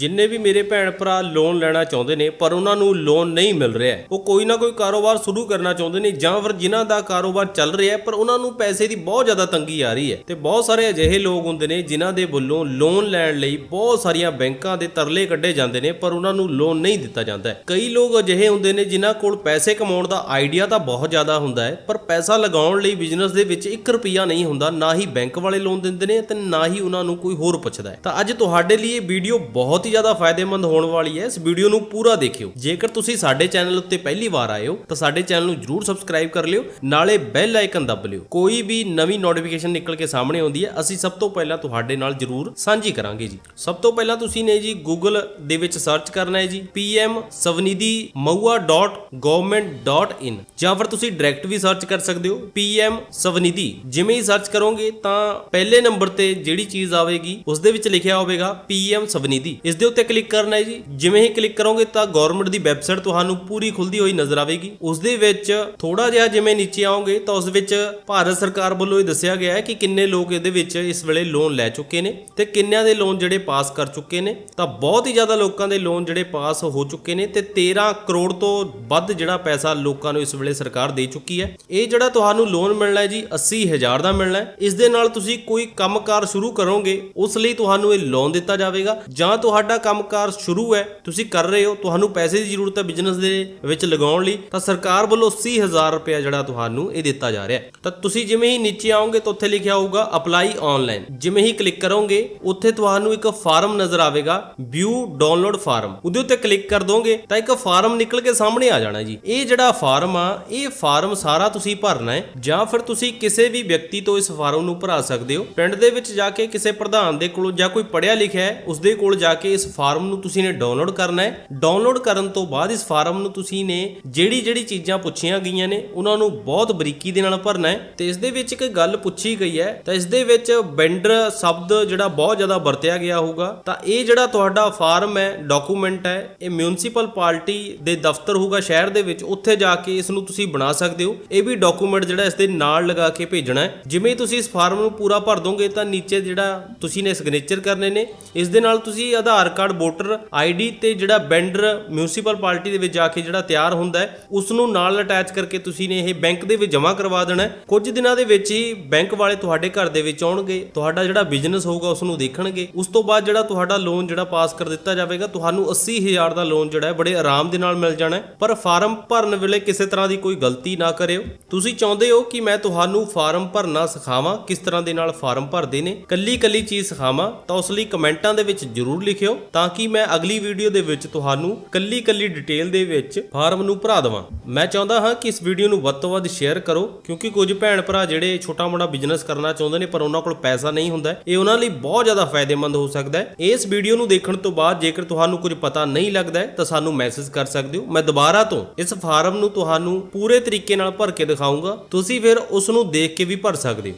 ਜਿੰਨੇ ਵੀ ਮੇਰੇ ਭੈਣ ਭਰਾ ਲੋਨ ਲੈਣਾ ਚਾਹੁੰਦੇ ਨੇ, ਪਰ ਉਹਨਾਂ ਨੂੰ ਲੋਨ ਨਹੀਂ ਮਿਲ ਰਿਹਾ ਉਹ ਕੋਈ ਨਾ ਕੋਈ ਕਾਰੋਬਾਰ ਸ਼ੁਰੂ ਕਰਨਾ ਚਾਹੁੰਦੇ ਨੇ ਜਾਂ ਫਿਰ ਜਿਨ੍ਹਾਂ ਦਾ ਕਾਰੋਬਾਰ ਚੱਲ ਰਿਹਾ ਪਰ ਉਹਨਾਂ ਨੂੰ ਪੈਸੇ ਦੀ ਬਹੁਤ ਜ਼ਿਆਦਾ ਤੰਗੀ ਆ ਰਹੀ ਹੈ। ਤੇ ਬਹੁਤ ਸਾਰੇ ਅਜਿਹੇ ਲੋਕ ਹੁੰਦੇ ਨੇ ਜਿਨ੍ਹਾਂ ਦੇ ਵੱਲੋਂ ਲੋਨ ਲੈਣ ਲਈ ਬਹੁਤ ਸਾਰੀਆਂ ਬੈਂਕਾਂ ਦੇ ਤਰਲੇ ਕੱਢੇ ਜਾਂਦੇ ਨੇ, ਪਰ ਉਹਨਾਂ ਨੂੰ ਲੋਨ ਨਹੀਂ ਦਿੱਤਾ ਜਾਂਦਾ ਕਈ ਲੋਕ ਅਜਿਹੇ ਹੁੰਦੇ ਨੇ ਜਿਨ੍ਹਾਂ ਕੋਲ ਪੈਸੇ ਕਮਾਉਣ ਦਾ ਆਈਡੀਆ ਤਾਂ ਬਹੁਤ ਜ਼ਿਆਦਾ ਹੁੰਦਾ ਹੈ, ਪਰ ਪੈਸਾ ਲਗਾਉਣ ਲਈ ਬਿਜ਼ਨਸ ਦੇ ਵਿੱਚ 1 ਰੁਪਿਆ ਨਹੀਂ ਹੁੰਦਾ, ਨਾ ਹੀ ਬੈਂਕ ਵਾਲੇ ਲੋਨ ਦਿੰਦੇ ਨੇ ਤੇ ਨਾ ਹੀ ਉਹਨਾਂ ਨੂੰ ਕੋਈ ਹੋਰ ਪੁੱਛਦਾ ਹੈ। ਤਾਂ ਅੱਜ ਤੁਹਾਡੇ ਲਈ ਇਹ ਵੀਡੀਓ ਬਹੁਤ ਹੀ ਜ਼ਿਆਦਾ ਫਾਇਦੇਮੰਦ ਹੋਣ ਵਾਲੀ ਹੈ। ਇਸ ਵੀਡੀਓ ਨੂੰ ਪੂਰਾ ਦੇਖਿਓ। ਜੇਕਰ ਤੁਸੀਂ ਸਾਡੇ ਚੈਨਲ ਉੱਤੇ ਪਹਿਲੀ ਵਾਰ ਆਏ ਹੋ, ਤਾਂ ਸਾਡੇ ਚੈਨਲ ਨੂੰ ਜਰੂਰ ਸਬਸਕ੍ਰਾਈਬ ਕਰ ਲਿਓ, ਨਾਲੇ ਬੈਲ ਆਈਕਨ ਦੱਬ ਲਿਓ। ਕੋਈ ਵੀ ਨਵੀਂ ਨੋਟੀਫਿਕੇਸ਼ਨ ਨਿਕਲ ਕੇ ਸਾਹਮਣੇ ਆਉਂਦੀ ਹੈ, ਅਸੀਂ ਸਭ ਤੋਂ ਪਹਿਲਾਂ ਤੁਹਾਡੇ ਨਾਲ ਜਰੂਰ ਸਾਂਝੀ ਕਰਾਂਗੇ ਜੀ। ਸਭ ਤੋਂ ਪਹਿਲਾਂ ਤੁਸੀਂ ਨੇ ਜੀ ਗੂਗਲ ਦੇ ਵਿੱਚ ਸਰਚ ਕਰਨਾ ਹੈ ਜੀ, pm ਜਾਂ ਫਿਰ ਤੁਸੀਂ ਡਾਇਰੈਕਟ ਵੀ ਸਰਚ ਕਰ ਸਕਦੇ ਹੋ, pm ਸਵਨਿਧੀ। ਜਿਵੇਂ ਹੀ ਸਰਚ ਕਰੋਗੇ ਤਾਂ ਪਹਿਲੇ ਨੰਬਰ ਤੇ ਜਿਹੜੀ ਚੀਜ਼ ਆਵੇਗੀ ਉਸ ਦੇ ਵਿੱਚ ਲਿਖਿਆ ਹੋਵੇਗਾ, pm ਸਵਨਿਧੀ। ਇਸ ਦੇ ਉੱਤੇ ਕਲਿੱਕ ਕਰਨਾ ਹੈ ਜੀ। ਜਿਵੇਂ ਹੀ ਕਲਿੱਕ ਕਰੋਗੇ ਤਾਂ ਗਵਰਨਮੈਂਟ ਦੀ ਵੈਬਸਾਈਟ ਤੁਹਾਨੂੰ ਪੂਰੀ ਖੁੱਲਦੀ ਹੋਈ ਨਜ਼ਰ ਆਵੇਗੀ। ਉਸ ਦੇ ਵਿੱਚ ਥੋੜਾ ਜਿਹਾ ਜਿਵੇਂ ਨੀਚੇ ਆਓਗੇ ਤਾਂ ਉਸ ਵਿੱਚ ਭਾਰਤ ਸਰਕਾਰ ਵੱਲੋਂ ਇਹ ਦੱਸਿਆ ਗਿਆ ਹੈ ਕਿ ਕਿੰਨੇ ਲੋਕ ਇਹਦੇ ਵਿੱਚ ਇਸ ਵੇਲੇ ਲੋਨ ਲੈ ਚੁੱਕੇ ਨੇ ਤੇ ਕਿੰਨਿਆਂ ਦੇ ਲੋਨ ਜਿਹੜੇ ਪਾਸ ਕਰ ਚੁੱਕੇ ਨੇ। ਤਾਂ ਬਹੁਤ ਹੀ ਜ਼ਿਆਦਾ ਲੋਕਾਂ ਦੇ ਲੋਨ ਜਿਹੜੇ ਪਾਸ ਹੋ ਚੁੱਕੇ ਨੇ ਤੇ 13 ਕਰੋੜ ਤੋਂ ਵੱਧ ਜਿਹੜਾ ਪੈਸਾ ਲੋਕਾਂ ਨੂੰ ਇਸ ਵੇਲੇ ਸਰਕਾਰ ਦੇ ਚੁੱਕੀ ਹੈ। ਇਹ ਜਿਹੜਾ ਤੁਹਾਨੂੰ ਲੋਨ ਮਿਲਣਾ ਹੈ ਜੀ 80000 ਦਾ ਮਿਲਣਾ ਹੈ। ਇਸ ਦੇ ਨਾਲ ਤੁਸੀਂ ਕੋਈ ਕੰਮਕਾਰ ਸ਼ੁਰੂ ਕਰੋਗੇ, ਉਸ ਲਈ ਤੁਹਾਨੂੰ ਇਹ ਲੋਨ ਦਿੱਤਾ ਜਾਵੇਗਾ ਜਾਂ ਤੁਹਾਡੇ ਕੰਮਕਾਰ ਸ਼ੁਰੂ ਹੈ, ਤੁਸੀਂ ਕਰ ਰਹੇ ਹੋ, ਤੁਹਾਨੂੰ ਪੈਸੇ ਦੀ ਜ਼ਰੂਰਤ ਹੈ ਬਿਜ਼ਨਸ ਦੇ ਵਿੱਚ ਲਗਾਉਣ ਲਈ, ਤਾਂ ਸਰਕਾਰ ਵੱਲੋਂ 80000 ਰੁਪਏ ਜਿਹੜਾ ਤੁਹਾਨੂੰ ਇਹ ਦਿੱਤਾ ਜਾ ਰਿਹਾ ਤਾਂ ਤੁਸੀਂ ਜਿਵੇਂ ਹੀ ਨੀਚੇ ਆਓਗੇ, ਤਾਂ ਉੱਥੇ ਲਿਖਿਆ ਹੋਊਗਾ ਅਪਲਾਈ ਆਨਲਾਈਨ ਜਿਵੇਂ ਹੀ ਕਲਿੱਕ ਕਰੋਗੇ, ਉੱਥੇ ਤੁਹਾਨੂੰ ਇੱਕ ਫਾਰਮ ਨਜ਼ਰ ਆਵੇਗਾ ਵਿਊ ਡਾਊਨਲੋਡ ਫਾਰਮ ਉਹਦੇ ਉੱਤੇ ਕਲਿੱਕ ਕਰ ਦੋਗੇ, ਤਾਂ ਇੱਕ ਫਾਰਮ ਨਿਕਲ ਕੇ ਸਾਹਮਣੇ ਆ ਜਾਣਾ ਜੀ। ਇਹ ਜਿਹੜਾ ਫਾਰਮ ਆ, ਇਹ ਫਾਰਮ ਸਾਰਾ ਤੁਸੀਂ ਭਰਨਾ ਹੈ, ਜਾਂ ਫਿਰ ਤੁਸੀਂ ਕਿਸੇ ਵੀ ਵਿਅਕਤੀ ਤੋਂ ਇਸ ਫਾਰਮ ਨੂੰ ਭਰਾ ਸਕਦੇ ਹੋ। ਪਿੰਡ ਦੇ ਵਿੱਚ ਜਾ ਕੇ ਕਿਸੇ ਪ੍ਰਧਾਨ ਦੇ ਕੋਲੋਂ ਜਾਂ ਕੋਈ ਪੜ੍ਹਿਆ ਲਿਖਿਆ ਹੈ ਉਸ ਦੇ ਕੋਲ ਜਾ ਕੇ ਇਸ ਫਾਰਮ ਨੂੰ ਤੁਸੀਂ ਨੇ ਡਾਊਨਲੋਡ ਕਰਨਾ ਹੈ। ਡਾਊਨਲੋਡ ਕਰਨ ਤੋਂ ਬਾਅਦ ਇਸ ਫਾਰਮ ਨੂੰ ਤੁਸੀਂ ਨੇ ਜਿਹੜੀ ਜਿਹੜੀ ਚੀਜ਼ਾਂ ਪੁੱਛੀਆਂ ਗਈਆਂ ਨੇ, ਉਹਨਾਂ ਨੂੰ ਬਹੁਤ ਬਰੀਕੀ ਦੇ ਨਾਲ ਭਰਨਾ ਹੈ। ਤੇ ਇਸ ਦੇ ਵਿੱਚ ਇੱਕ ਗੱਲ ਪੁੱਛੀ ਗਈ ਹੈ। ਤਾਂ ਇਸ ਦੇ ਵਿੱਚ ਵੈਂਡਰ ਸ਼ਬਦ ਜਿਹੜਾ ਬਹੁਤ ਜ਼ਿਆਦਾ ਵਰਤਿਆ ਗਿਆ ਹੋਊਗਾ। ਤਾਂ ਇਹ ਜਿਹੜਾ ਤੁਹਾਡਾ ਫਾਰਮ ਹੈ, ਡਾਕੂਮੈਂਟ ਹੈ, ਇਹ ਮਿਊਨਿਸਪਲ ਪਾਰਟੀ ਦੇ ਦਫ਼ਤਰ ਹੋਊਗਾ ਸ਼ਹਿਰ ਦੇ ਵਿੱਚ। ਉੱਥੇ ਜਾ ਕੇ ਇਸ ਨੂੰ ਤੁਸੀਂ ਬਣਾ ਸਕਦੇ ਹੋ। ਇਹ ਵੀ ਡਾਕੂਮੈਂਟ ਜਿਹੜਾ ਇਸ ਦੇ ਨਾਲ ਲਗਾ ਕੇ ਭੇਜਣਾ ਹੈ। ਜਿਵੇਂ ਤੁਸੀਂ ਇਸ ਫਾਰਮ ਨੂੰ ਪੂਰਾ ਭਰ ਦੋਗੇ ਤਾਂ ਨੀਚੇ ਜਿਹੜਾ ਤੁਸੀਂ ਨੇ ਸਿਗਨੇਚਰ ਕਰਨੇ ਨੇ, ਇਸ ਦੇ ਨਾਲ ਤੁਸੀਂ ਆਧਾਰ ਕਾਰਡ, ਵੋਟਰ ਆਈਡੀ ਤੇ ਜਿਹੜਾ ਬੈਂਡਰ ਮਿਊਨਿਸਪਲ ਪਾਰਟੀ ਦੇ ਵਿੱਚ ਜਾ ਕੇ ਜਿਹੜਾ ਤਿਆਰ ਹੁੰਦਾ ਹੈ, ਉਸ ਨੂੰ ਨਾਲ ਅਟੈਚ ਕਰਕੇ ਤੁਸੀਂ ਨੇ ਇਹ ਬੈਂਕ ਦੇ ਵਿੱਚ ਜਮ੍ਹਾਂ ਕਰਵਾ ਦੇਣਾ ਹੈ। ਕੁਝ ਦਿਨਾਂ ਦੇ ਵਿੱਚ ਹੀ ਬੈਂਕ ਵਾਲੇ ਤੁਹਾਡੇ ਘਰ ਦੇ ਵਿੱਚ ਆਉਣਗੇ, ਤੁਹਾਡਾ ਜਿਹੜਾ ਬਿਜ਼ਨਸ ਹੋਊਗਾ ਉਸ ਨੂੰ ਦੇਖਣਗੇ। ਉਸ ਤੋਂ ਬਾਅਦ ਜਿਹੜਾ ਤੁਹਾਡਾ ਲੋਨ ਜਿਹੜਾ ਪਾਸ ਕਰ ਦਿੱਤਾ ਜਾਵੇਗਾ, ਤੁਹਾਨੂੰ 80000 ਦਾ ਲੋਨ ਜਿਹੜਾ ਹੈ, ਬੜੇ ਆਰਾਮ ਦੇ ਨਾਲ ਮਿਲ ਜਾਣਾ ਪਰ ਫਾਰਮ ਭਰਨ ਵੇਲੇ ਕਿਸੇ ਤਰ੍ਹਾਂ ਦੀ ਕੋਈ ਗਲਤੀ ਨਾ ਕਰਿਓ। ਤੁਸੀਂ ਚਾਹੁੰਦੇ ਹੋ ਕਿ ਮੈਂ ਤੁਹਾਨੂੰ ਫਾਰਮ ਭਰਨਾ ਸਿਖਾਵਾਂ, ਕਿਸ ਤਰ੍ਹਾਂ ਦੇ ਨਾਲ ਫਾਰਮ ਭਰਦੇ ਨੇ? ਕੱਲੀ ਕੱਲੀ ਚੀਜ਼ ਸਿਖਾਵਾਂ, ਤਾਂ ਉਸ ਲਈ ਕਮੈਂਟਾਂ ਦੇ ਵਿੱਚ ਜਰੂਰ ਲਿਖਿਓ। ਤਾਂ ਕਿ ਮੈਂ ਅਗਲੀ ਵੀਡੀਓ ਦੇ ਵਿੱਚ ਤੁਹਾਨੂੰ ਕੱਲੀ ਕੱਲੀ ਡਿਟੇਲ ਦੇ ਵਿੱਚ ਫਾਰਮ ਨੂੰ ਭਰਾ ਦੇਵਾਂ। ਮੈਂ ਚਾਹੁੰਦਾ ਹਾਂ ਕਿ ਇਸ ਵੀਡੀਓ ਨੂੰ ਵੱਧ ਤੋਂ ਵੱਧ ਸ਼ੇਅਰ ਕਰੋ, ਕਿਉਂਕਿ ਕੁਝ ਭੈਣ ਭਰਾ ਜਿਹੜੇ ਛੋਟਾ ਮੋਟਾ ਬਿਜ਼ਨਸ ਕਰਨਾ ਚਾਹੁੰਦੇ ਨੇ ਪਰ ਉਹਨਾਂ ਕੋਲ ਪੈਸਾ ਨਹੀਂ ਹੁੰਦਾ, ਇਹ ਉਹਨਾਂ ਲਈ ਬਹੁਤ ਜ਼ਿਆਦਾ ਫਾਇਦੇਮੰਦ ਹੋ ਸਕਦਾ ਹੈ। ਇਸ ਵੀਡੀਓ ਨੂੰ ਦੇਖਣ ਤੋਂ ਬਾਅਦ ਜੇਕਰ ਤੁਹਾਨੂੰ ਕੁਝ ਪਤਾ ਨਹੀਂ ਲੱਗਦਾ ਤਾਂ ਸਾਨੂੰ ਮੈਸੇਜ ਕਰ ਸਕਦੇ ਹੋ। ਮੈਂ ਦੁਬਾਰਾ ਤੋਂ ਇਸ ਫਾਰਮ ਨੂੰ ਤੁਹਾਨੂੰ ਪੂਰੇ ਤਰੀਕੇ ਨਾਲ ਭਰ ਕੇ ਦਿਖਾਊਂਗਾ। ਤੁਸੀਂ ਫਿਰ ਉਸ ਨੂੰ ਦੇਖ ਕੇ ਵੀ ਭਰ ਸਕਦੇ ਹੋ।